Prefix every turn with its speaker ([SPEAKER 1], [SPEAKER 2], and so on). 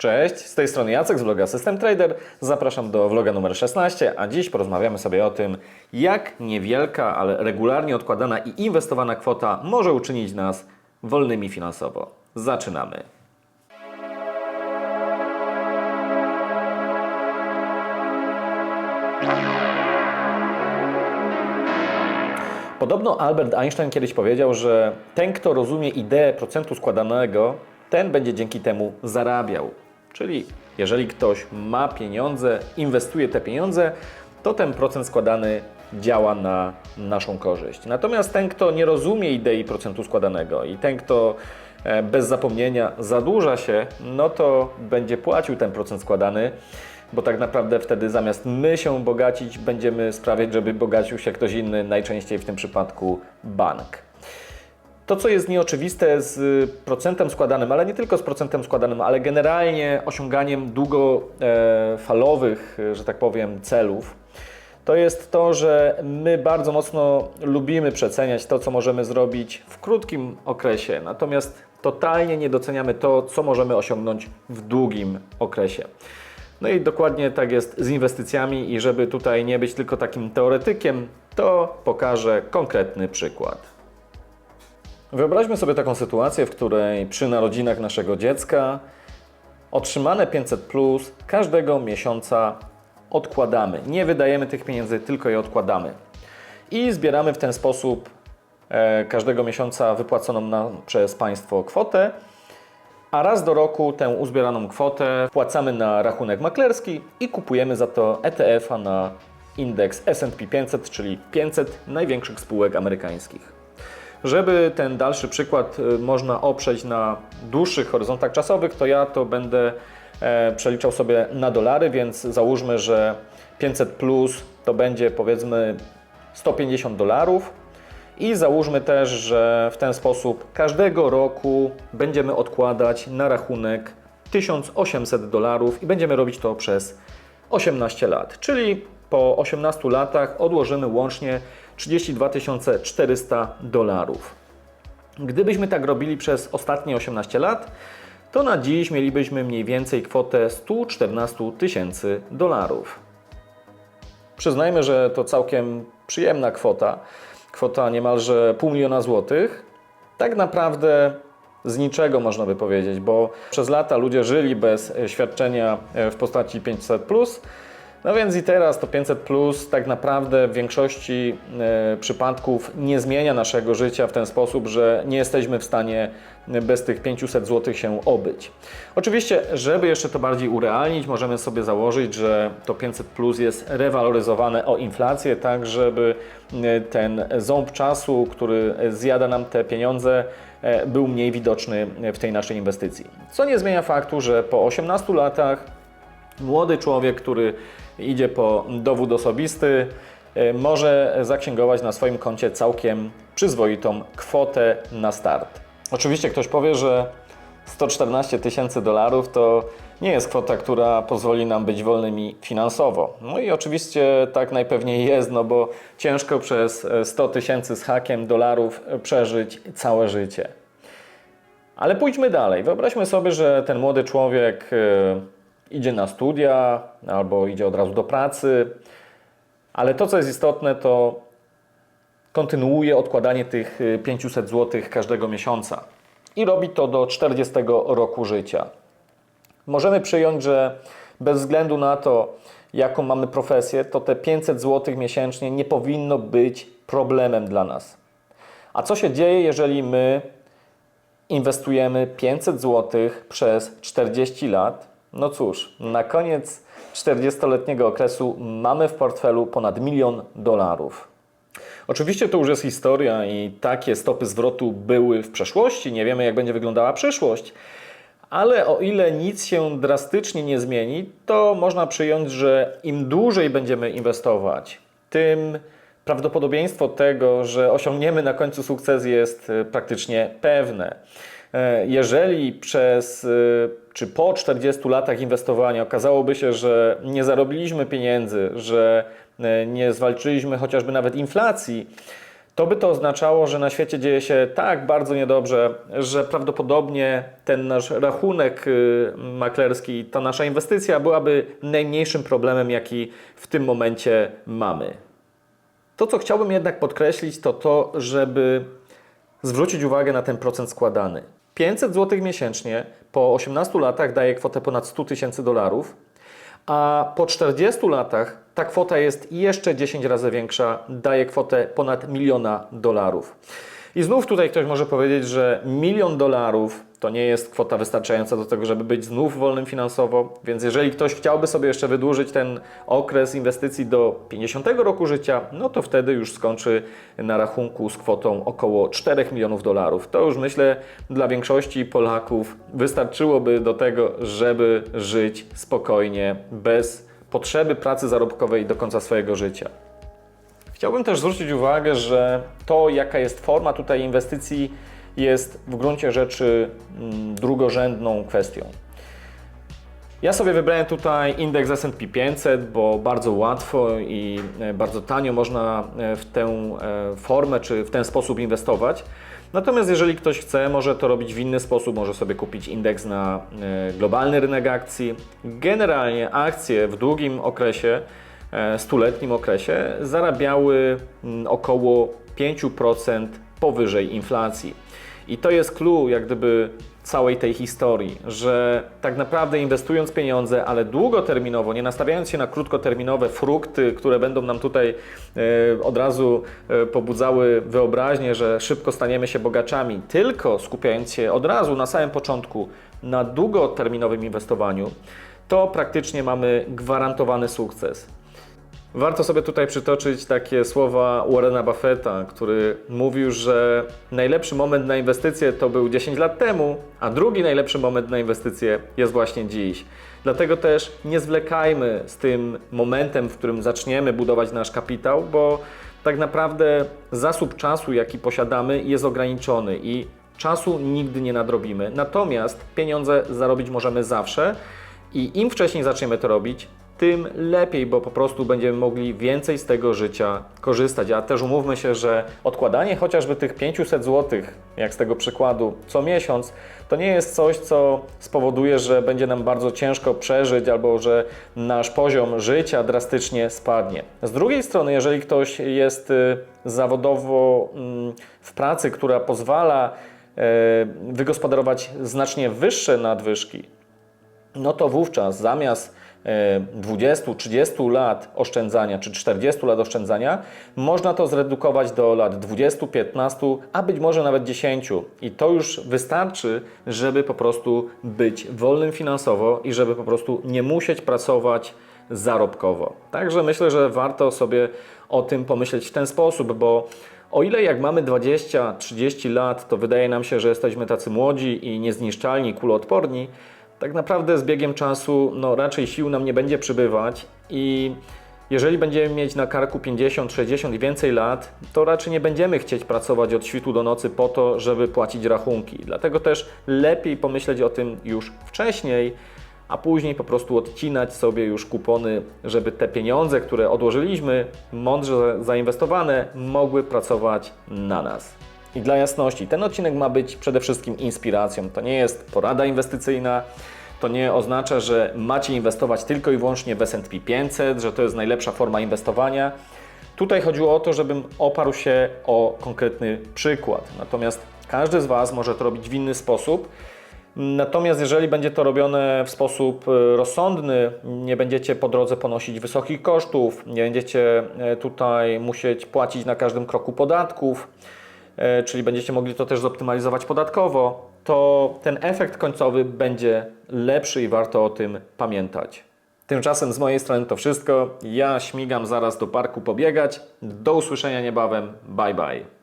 [SPEAKER 1] Cześć, z tej strony Jacek z vloga System Trader. Zapraszam do vloga numer 16, a dziś porozmawiamy sobie o tym, jak niewielka, ale regularnie odkładana i inwestowana kwota może uczynić nas wolnymi finansowo. Zaczynamy. Podobno Albert Einstein kiedyś powiedział, że ten, kto rozumie ideę procentu składanego, ten będzie dzięki temu zarabiał. Czyli jeżeli ktoś ma pieniądze, inwestuje te pieniądze, to ten procent składany działa na naszą korzyść. Natomiast ten, kto nie rozumie idei procentu składanego i ten, kto e, bez zapomnienia zadłuża się, no to będzie płacił ten procent składany, bo tak naprawdę wtedy zamiast my się bogacić, będziemy sprawiać, żeby bogacił się ktoś inny, najczęściej w tym przypadku bank. To, co jest nieoczywiste z procentem składanym, ale nie tylko z procentem składanym, ale generalnie osiąganiem długofalowych, że tak powiem, celów, to jest to, że my bardzo mocno lubimy przeceniać to, co możemy zrobić w krótkim okresie, natomiast totalnie nie doceniamy to, co możemy osiągnąć w długim okresie. No i dokładnie tak jest z inwestycjami i żeby tutaj nie być tylko takim teoretykiem, to pokażę konkretny przykład. Wyobraźmy sobie taką sytuację, w której przy narodzinach naszego dziecka otrzymane 500 plus każdego miesiąca odkładamy. Nie wydajemy tych pieniędzy, tylko je odkładamy. I zbieramy w ten sposób e, każdego miesiąca wypłaconą nam przez państwo kwotę, a raz do roku tę uzbieraną kwotę wpłacamy na rachunek maklerski i kupujemy za to ETF-a na indeks S&P 500, czyli 500 największych spółek amerykańskich. Żeby ten dalszy przykład y, można oprzeć na dłuższych horyzontach czasowych, to ja to będę e, przeliczał sobie na dolary, więc załóżmy, że 500 plus to będzie powiedzmy 150 dolarów. I załóżmy też, że w ten sposób każdego roku będziemy odkładać na rachunek 1800 dolarów i będziemy robić to przez 18 lat. Czyli po 18 latach odłożymy łącznie 32 400 dolarów. Gdybyśmy tak robili przez ostatnie 18 lat, to na dziś mielibyśmy mniej więcej kwotę 114 tysięcy dolarów. Przyznajmy, że to całkiem przyjemna kwota, kwota niemalże pół miliona złotych. Tak naprawdę z niczego można by powiedzieć, bo przez lata ludzie żyli bez świadczenia w postaci 500. No więc i teraz to 500 plus tak naprawdę w większości e, przypadków nie zmienia naszego życia w ten sposób, że nie jesteśmy w stanie bez tych 500 zł się obyć. Oczywiście, żeby jeszcze to bardziej urealnić, możemy sobie założyć, że to 500 plus jest rewaloryzowane o inflację, tak żeby e, ten ząb czasu, który zjada nam te pieniądze, e, był mniej widoczny w tej naszej inwestycji. Co nie zmienia faktu, że po 18 latach młody człowiek, który idzie po dowód osobisty, e, może zaksięgować na swoim koncie całkiem przyzwoitą kwotę na start. Oczywiście ktoś powie, że 114 tysięcy dolarów to nie jest kwota, która pozwoli nam być wolnymi finansowo. No i oczywiście tak najpewniej jest, no bo ciężko przez 100 tysięcy z hakiem dolarów przeżyć całe życie. Ale pójdźmy dalej. Wyobraźmy sobie, że ten młody człowiek e, idzie na studia albo idzie od razu do pracy, ale to, co jest istotne, to kontynuuje odkładanie tych 500 zł każdego miesiąca i robi to do 40 roku życia. Możemy przyjąć, że bez względu na to, jaką mamy profesję, to te 500 zł miesięcznie nie powinno być problemem dla nas. A co się dzieje, jeżeli my inwestujemy 500 zł przez 40 lat no cóż, na koniec 40-letniego okresu mamy w portfelu ponad milion dolarów. Oczywiście to już jest historia i takie stopy zwrotu były w przeszłości. Nie wiemy, jak będzie wyglądała przyszłość. Ale o ile nic się drastycznie nie zmieni, to można przyjąć, że im dłużej będziemy inwestować, tym prawdopodobieństwo tego, że osiągniemy na końcu sukces jest e, praktycznie pewne. E, jeżeli przez e, czy po 40 latach inwestowania okazałoby się, że nie zarobiliśmy pieniędzy, że e, nie zwalczyliśmy chociażby nawet inflacji, to by to oznaczało, że na świecie dzieje się tak bardzo niedobrze, że prawdopodobnie ten nasz rachunek maklerski, ta nasza inwestycja byłaby najmniejszym problemem, jaki w tym momencie mamy. To, co chciałbym jednak podkreślić, to to, żeby zwrócić uwagę na ten procent składany. 500 zł miesięcznie po 18 latach daje kwotę ponad 100 tysięcy dolarów, a po 40 latach ta kwota jest jeszcze 10 razy większa, daje kwotę ponad miliona dolarów. I znów tutaj ktoś może powiedzieć, że milion dolarów to nie jest kwota wystarczająca do tego, żeby być znów wolnym finansowo, więc jeżeli ktoś chciałby sobie jeszcze wydłużyć ten okres inwestycji do 50 roku życia, no to wtedy już skończy na rachunku z kwotą około 4 milionów dolarów. To już myślę dla większości Polaków wystarczyłoby do tego, żeby żyć spokojnie, bez potrzeby pracy zarobkowej do końca swojego życia. Chciałbym też zwrócić uwagę, że to, jaka jest forma tutaj inwestycji, jest w gruncie rzeczy mm, drugorzędną kwestią. Ja sobie wybrałem tutaj indeks S&P 500, bo bardzo łatwo i e, bardzo tanio można e, w tę e, formę czy w ten sposób inwestować. Natomiast jeżeli ktoś chce, może to robić w inny sposób, może sobie kupić indeks na globalny rynek akcji. Generalnie akcje w długim okresie, stuletnim okresie zarabiały mm, około 5% powyżej inflacji. I to jest clue jak gdyby całej tej historii, że tak naprawdę inwestując pieniądze, ale długoterminowo, nie nastawiając się na krótkoterminowe frukty, które będą nam tutaj e, od razu e, pobudzały wyobraźnię, że szybko staniemy się bogaczami, tylko skupiając się od razu na samym początku na długoterminowym inwestowaniu, to praktycznie mamy gwarantowany sukces. Warto sobie tutaj przytoczyć takie słowa Warrena Buffetta, który mówił, że najlepszy moment na inwestycje to był 10 lat temu, a drugi najlepszy moment na inwestycje jest właśnie dziś. Dlatego też nie zwlekajmy z tym momentem, w którym zaczniemy budować nasz kapitał, bo tak naprawdę zasób czasu, jaki posiadamy, jest ograniczony i czasu nigdy nie nadrobimy. Natomiast pieniądze zarobić możemy zawsze i im wcześniej zaczniemy to robić, tym lepiej, bo po prostu będziemy mogli więcej z tego życia korzystać. A też umówmy się, że odkładanie chociażby tych 500 zł, jak z tego przykładu, co miesiąc, to nie jest coś, co spowoduje, że będzie nam bardzo ciężko przeżyć albo że nasz poziom życia drastycznie spadnie. Z drugiej strony, jeżeli ktoś jest y, zawodowo mm, w pracy, która pozwala e, wygospodarować znacznie wyższe nadwyżki, no to wówczas zamiast 20-30 e, lat oszczędzania czy 40 lat oszczędzania, można to zredukować do lat 20, 15, a być może nawet 10. I to już wystarczy, żeby po prostu być wolnym finansowo i żeby po prostu nie musieć pracować zarobkowo. Także myślę, że warto sobie o tym pomyśleć w ten sposób, bo o ile jak mamy 20-30 lat, to wydaje nam się, że jesteśmy tacy młodzi i niezniszczalni, kuloodporni, tak naprawdę z biegiem czasu no, raczej sił nam nie będzie przybywać i jeżeli będziemy mieć na karku 50, 60 i więcej lat, to raczej nie będziemy chcieć pracować od świtu do nocy po to, żeby płacić rachunki. Dlatego też lepiej pomyśleć o tym już wcześniej, a później po prostu odcinać sobie już kupony, żeby te pieniądze, które odłożyliśmy, mądrze zainwestowane, mogły pracować na nas. I dla jasności, ten odcinek ma być przede wszystkim inspiracją. To nie jest porada inwestycyjna, to nie oznacza, że macie inwestować tylko i wyłącznie w S&P 500, że to jest najlepsza forma inwestowania. Tutaj chodziło o to, żebym oparł się o konkretny przykład. Natomiast każdy z Was może to robić w inny sposób. Natomiast jeżeli będzie to robione w sposób e, rozsądny, nie będziecie po drodze ponosić wysokich kosztów, nie będziecie e, tutaj musieć płacić na każdym kroku podatków, czyli będziecie mogli to też zoptymalizować podatkowo, to ten efekt końcowy będzie lepszy i warto o tym pamiętać. Tymczasem z mojej strony to wszystko. Ja śmigam zaraz do parku pobiegać. Do usłyszenia niebawem. Bye bye.